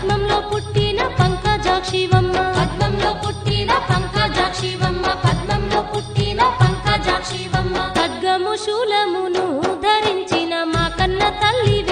పద్మంలో పుట్టిన పంకజాక్షివమ్మ. పద్మంలో పుట్టిన పంకజాక్షివమ్మ. పద్మంలో పుట్టిన పంకజాక్షివమ్మ. ఖడ్గము శూలమును ధరించిన మా కన్న తల్లి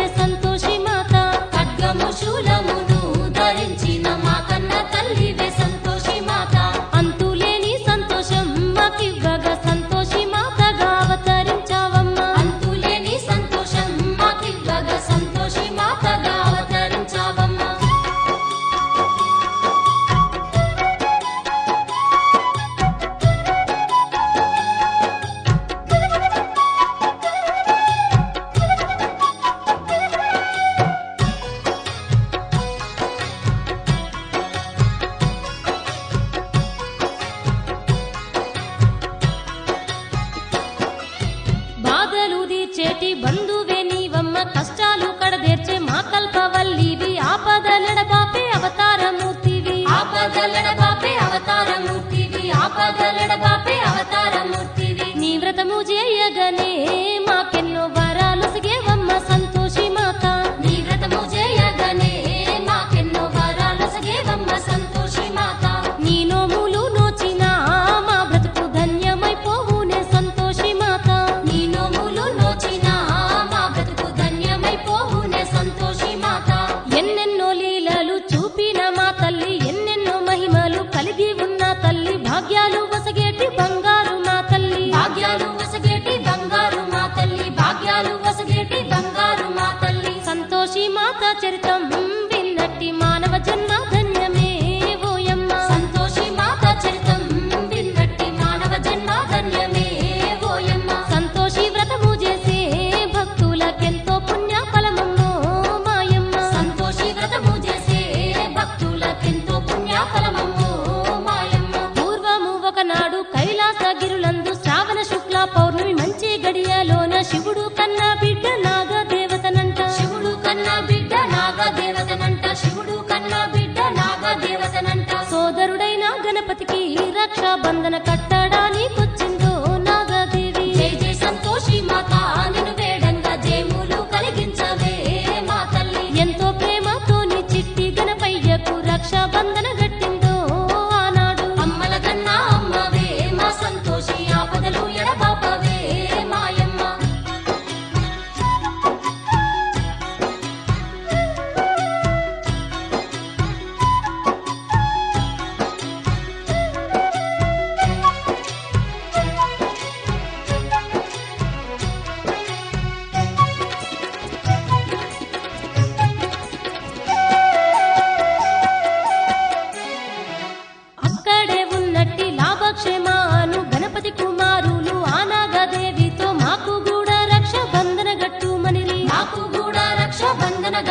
ಪಾಪದಲ್ಲಿಡಬಾರದು వచ్చి చరితం విన్నట్టి మానవ జన్మాత பந்தன கட்ட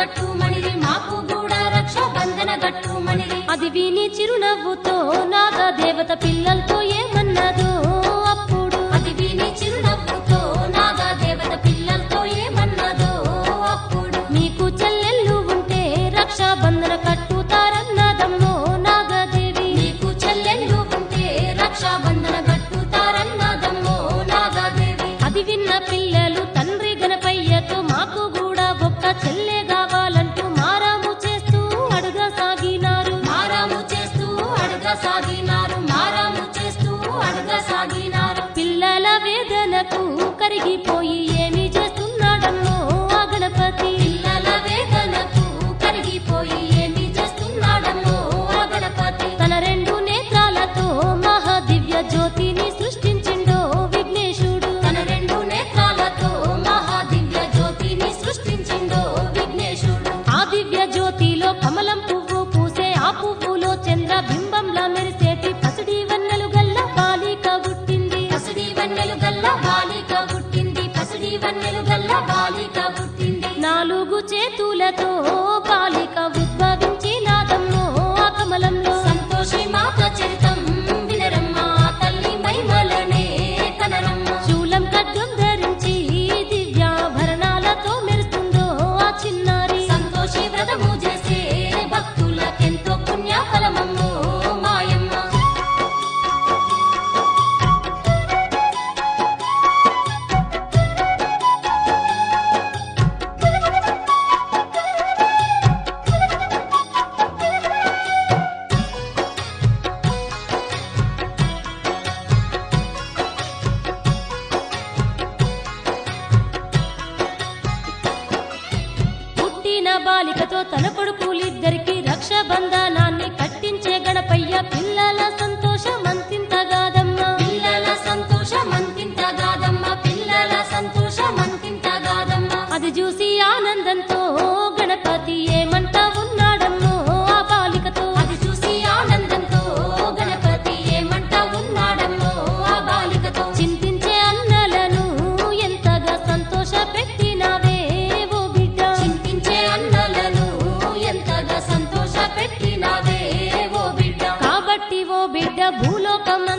గట్టు మాకు కూడా రక్షాబంధన గట్టు మనిది అది విని చిరునవ్వుతో నాగ దేవత పిల్లలతో ఏమన్నదో అప్పుడు. అది విని చిరునవ్వుతో నాగ దేవత పిల్లలతో ఏమన్నదో అప్పుడు. మీకు చెల్లెళ్ళు ఉంటే రక్షా బంధన కట్టుతారన్నదమ్మో నాగదేవి. అది విన్న పిల్లలు తండ్రి మాకు तू బాలికతో తన కొడుకులిద్దరికి రక్షబంధనాన్ని కట్టించే గణపయ్య పిల్లల సంత भूलोक कमन